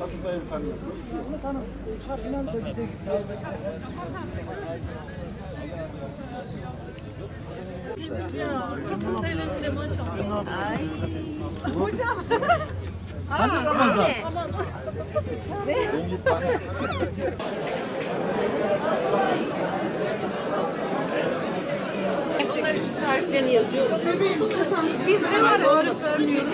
Bunu şuradan da al Oktay. Tanıyamıyor. Satın dayını tanıyorsun. Bunlar için tariflerini yazıyoruz. Bizde var tarif Hayır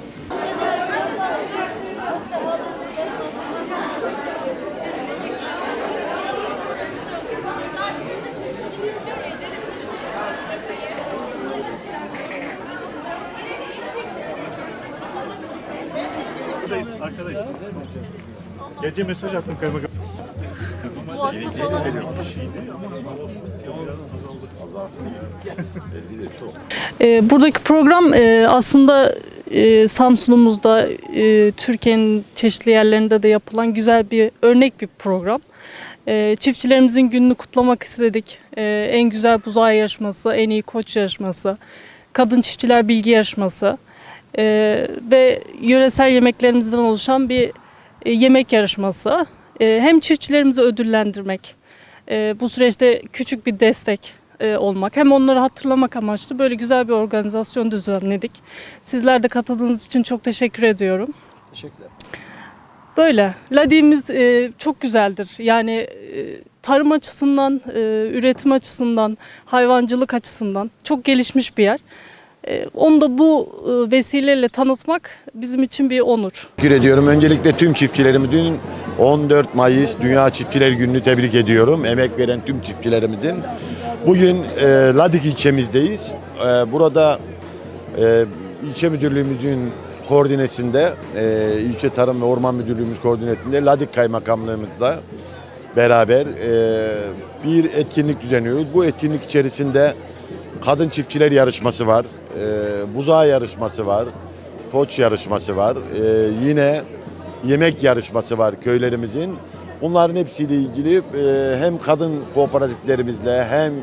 Buradayız arkadaşlar. Gece mesaj attım kaymakam. E, buradaki program e, aslında e, Samsun'umuzda, e, Türkiye'nin çeşitli yerlerinde de yapılan güzel bir örnek bir program. Çiftçilerimizin gününü kutlamak istedik. En güzel buzağı yarışması, en iyi koç yarışması, kadın çiftçiler bilgi yarışması e, ve yöresel yemeklerimizden oluşan bir e, yemek yarışması. E, hem çiftçilerimizi ödüllendirmek, e, bu süreçte küçük bir destek e, olmak hem onları hatırlamak amaçlı böyle güzel bir organizasyon düzenledik. Sizler de katıldığınız için çok teşekkür ediyorum. Teşekkürler. Böyle. Ladimiz e, çok güzeldir. Yani e, tarım açısından, e, üretim açısından, hayvancılık açısından çok gelişmiş bir yer. E, onu da bu e, vesileyle tanıtmak bizim için bir onur. Teşekkür ediyorum. Öncelikle tüm çiftçilerimi dün 14 Mayıs Dünya Çiftçiler Günü'nü tebrik ediyorum. Emek veren tüm çiftçilerimizin. Bugün e, Ladik ilçemizdeyiz. E, burada e, ilçe müdürlüğümüzün koordinesinde, ilçe Tarım ve Orman Müdürlüğümüz koordinesinde Ladik Kaymakamlığımızla beraber bir etkinlik düzenliyoruz. Bu etkinlik içerisinde kadın çiftçiler yarışması var, e, buzağı yarışması var, koç yarışması var. Ee, yine yemek yarışması var köylerimizin. Bunların hepsiyle ilgili e, hem kadın kooperatiflerimizle hem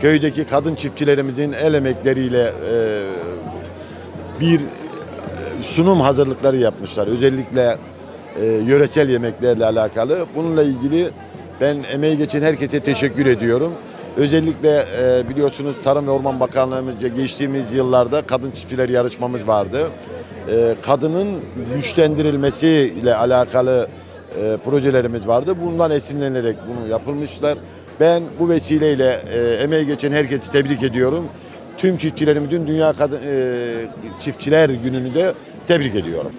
köydeki kadın çiftçilerimizin el emekleriyle e, bir e, sunum hazırlıkları yapmışlar. Özellikle e, yöresel yemeklerle alakalı. Bununla ilgili ben emeği geçen herkese teşekkür ediyorum. Özellikle e, biliyorsunuz Tarım ve Orman Bakanlığımızca geçtiğimiz yıllarda kadın çiftçiler yarışmamız vardı. E, kadının güçlendirilmesi ile alakalı e, projelerimiz vardı. Bundan esinlenerek bunu yapılmışlar. Ben bu vesileyle e, emeği geçen herkesi tebrik ediyorum. Tüm çiftçilerimizin Dünya Kadın e, Çiftçiler Günü'nü de tebrik ediyorum.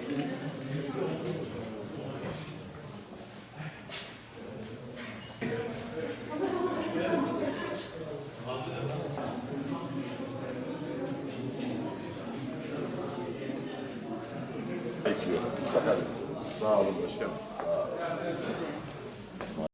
Bakalım. Sağ olun başkanım. Sağ olun.